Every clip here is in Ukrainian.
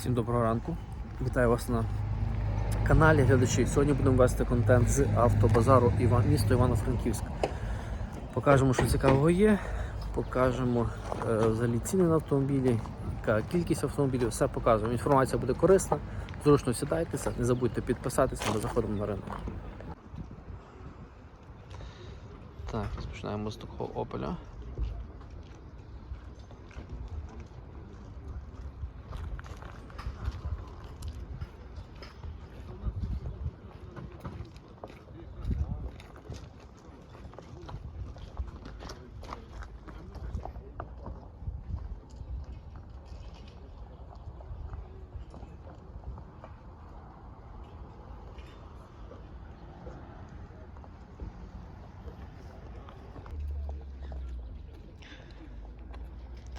Всім доброго ранку. Вітаю вас на каналі глядачі. Сьогодні будемо вести контент з автобазару Іван, місто Івано-Франківськ. Покажемо, що цікавого є. Покажемо е, взагалі ціни на автомобілі, яка кількість автомобілів, все покажемо. Інформація буде корисна. Зручно сідайтеся, не забудьте підписатися, ми заходимо на ринок. Так, розпочинаємо з такого опеля.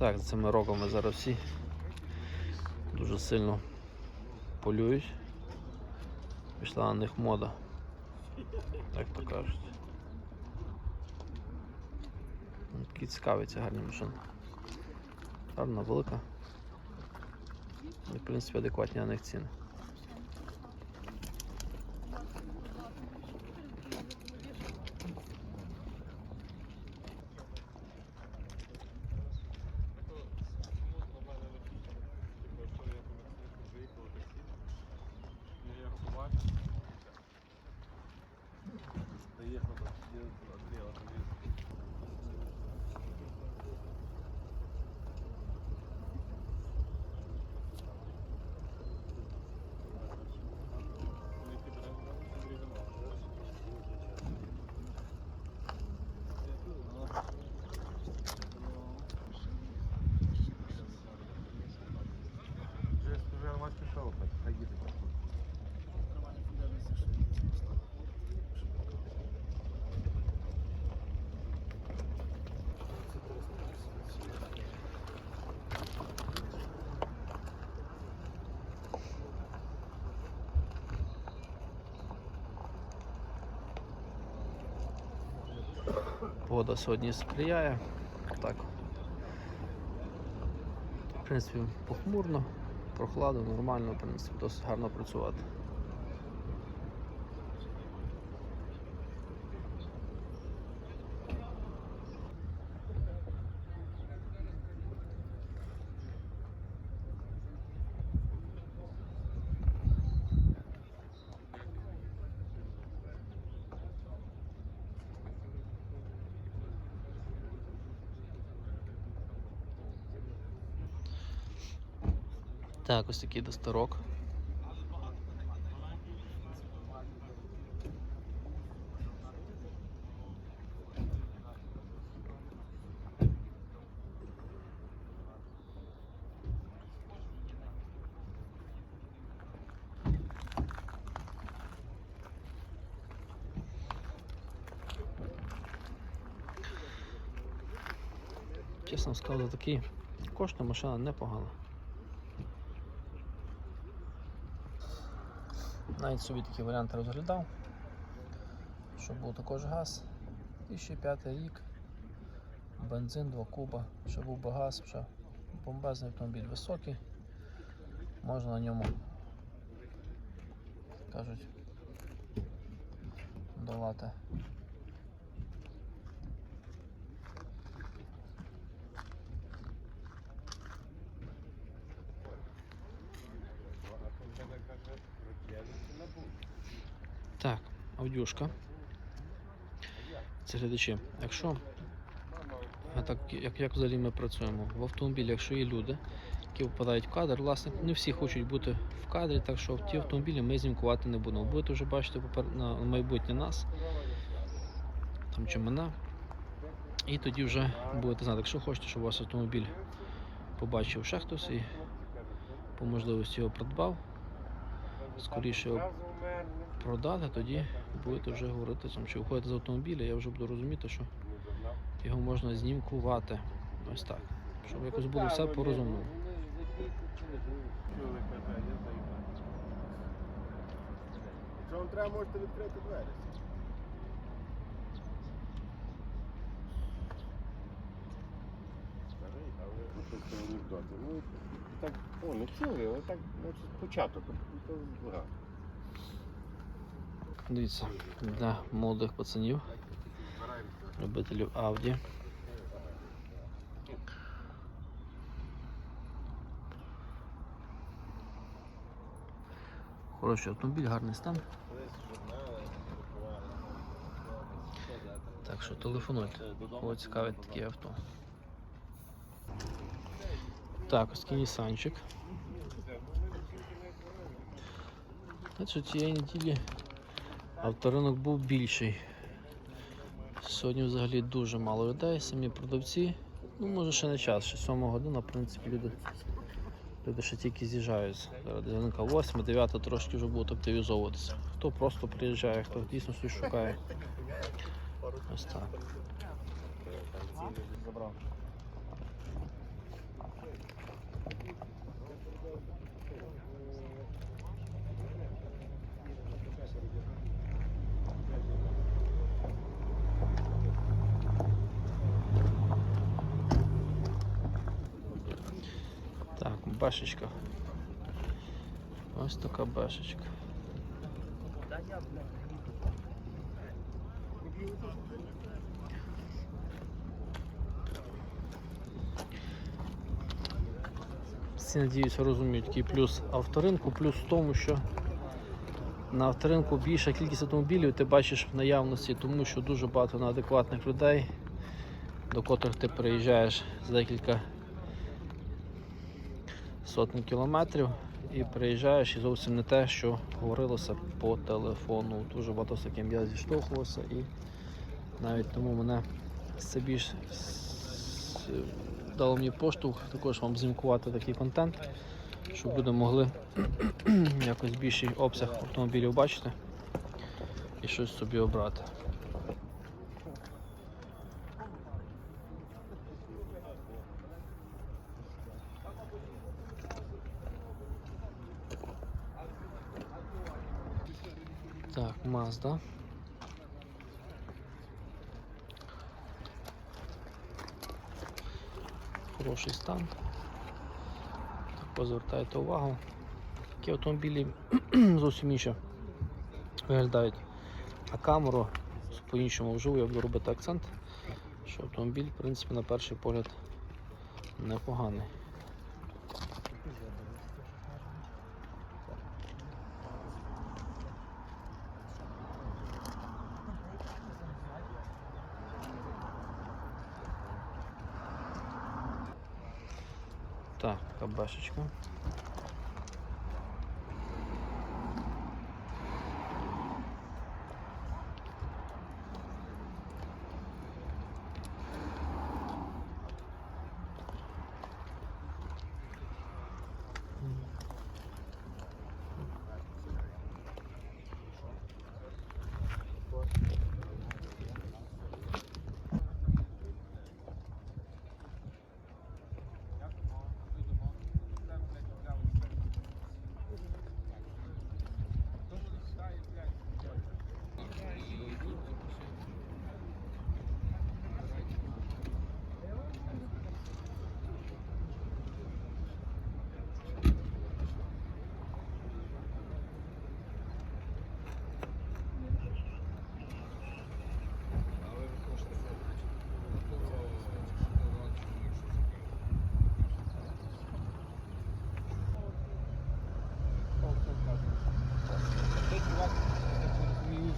Так, цими роками зараз всі дуже сильно полюють. Пішла на них мода, як то кажуть. Ну, Такі цікаві ці гарні машини. Гарна, велика. І, в принципі, адекватні на них ціни. Погода сьогодні сприяє. Так. В принципі, похмурно, прохладно, нормально, в принципі, досить гарно працювати. Так, ось такий достарок. Чесно сказати, такий коштує машина непогана. Навіть собі такі варіанти розглядав, щоб був також газ. 2005 рік, бензин 2 куба, щоб був би газ, вже бомбезний автомобіль високий, можна на ньому, кажуть, долати. Так, аудюшка. Це глядачі. Якщо а так, як, як взагалі ми працюємо в автомобілі, якщо є люди, які впадають в кадр, власне, не всі хочуть бути в кадрі, так що в ті автомобілі ми знімкувати не будемо. Будете вже бачити на майбутнє нас там чи мене. І тоді вже будете знати, якщо хочете, щоб у вас автомобіль побачив ще хтось і по можливості його придбав, скоріше його продати, тоді будете вже говорити, чи виходите з автомобіля, я вже буду розуміти, що його можна знімкувати. Ось так. Щоб якось було все по розумному. Якщо вам треба, можете відкрити двері. Ну. Ну, так, о, не цілий, але так, значить, початок. Дивіться, для молодих пацанів, любителів Audi. Хороший автомобіль, гарний стан. Так що телефонуйте, кого цікавить таке авто. Так, ось такий Нісанчик. Значить, цієї неділі авторинок був більший. Сьогодні взагалі дуже мало людей, самі продавці. Ну, може ще не час, ще 7 година, в принципі, люди, люди ще тільки з'їжджаються. Зараз годинка 8, 9 трошки вже будуть активізовуватися. Хто просто приїжджає, хто дійсно щось шукає. Ось так. Башечка. Ось така башечка. Всі, надіюся, розуміють, який плюс авторинку, плюс в тому, що на авторинку більша кількість автомобілів ти бачиш в наявності, тому що дуже багато неадекватних людей, до котрих ти приїжджаєш за декілька сотень кілометрів і приїжджаєш і зовсім не те, що говорилося по телефону. Дуже багато з таким я зіштовхувався і навіть тому мене це більш дало мені поштовх також вам знімкувати такий контент, щоб люди могли якось більший обсяг автомобілів бачити і щось собі обрати. Так, Mazda. Хороший стан. Так, звертайте увагу. Такі автомобілі зовсім інше виглядають. А камеру по-іншому вживу я буду робити акцент, що автомобіль, в принципі, на перший погляд непоганий. Так, така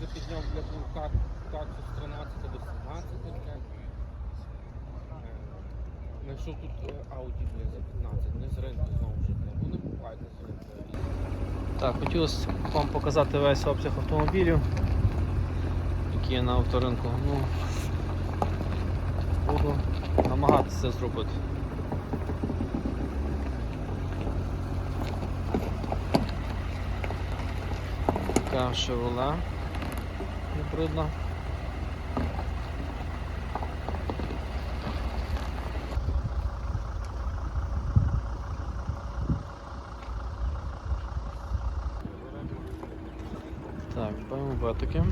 вже підняв для таксу з 13 до 17, блядь. Е, Знайшов тут е, Audi, блядь, за 15, не з ринку знову ж таки. Вони бувають з ринку. Так, хотілося вам показати весь обсяг автомобілів, які є на авторинку. Ну, буду намагатися це зробити. Така Chevrolet гібридна. Так, BMW таке.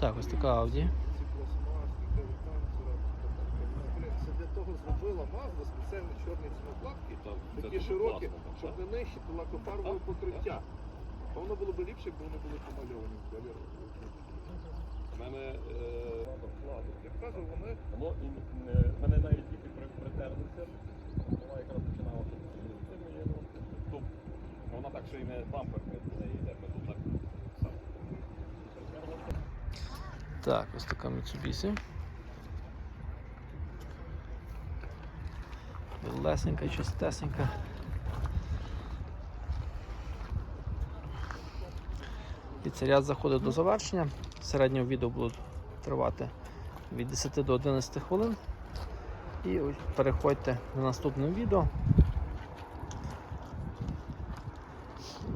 Так, ось така Audi. Це для того зробила Mazda спеціальні чорні цінокладки, такі широкі, щоб не нищити лакофарбове покриття. А воно було б ліпше, якби вони були помальовані в колір. У мене е, Я кажу, вони воно і мене навіть при- притерлися. Вона якраз починала вона так, що і не бампер не йде, ми тут так сам. Так, ось така Mitsubishi. Білесенька, чистесенька. І цей ряд заходить до завершення. Середнього відео буде тривати від 10 до 11 хвилин. І переходьте на наступне відео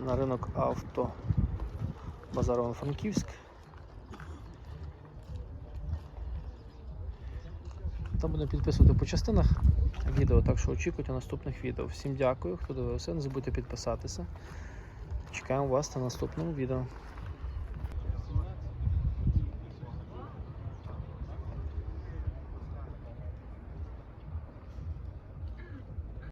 на ринок авто Базарово Франківськ. Там будемо підписувати по частинах відео, так що очікуйте наступних відео. Всім дякую, хто дивився. Не забудьте підписатися. Чекаємо вас на наступному відео.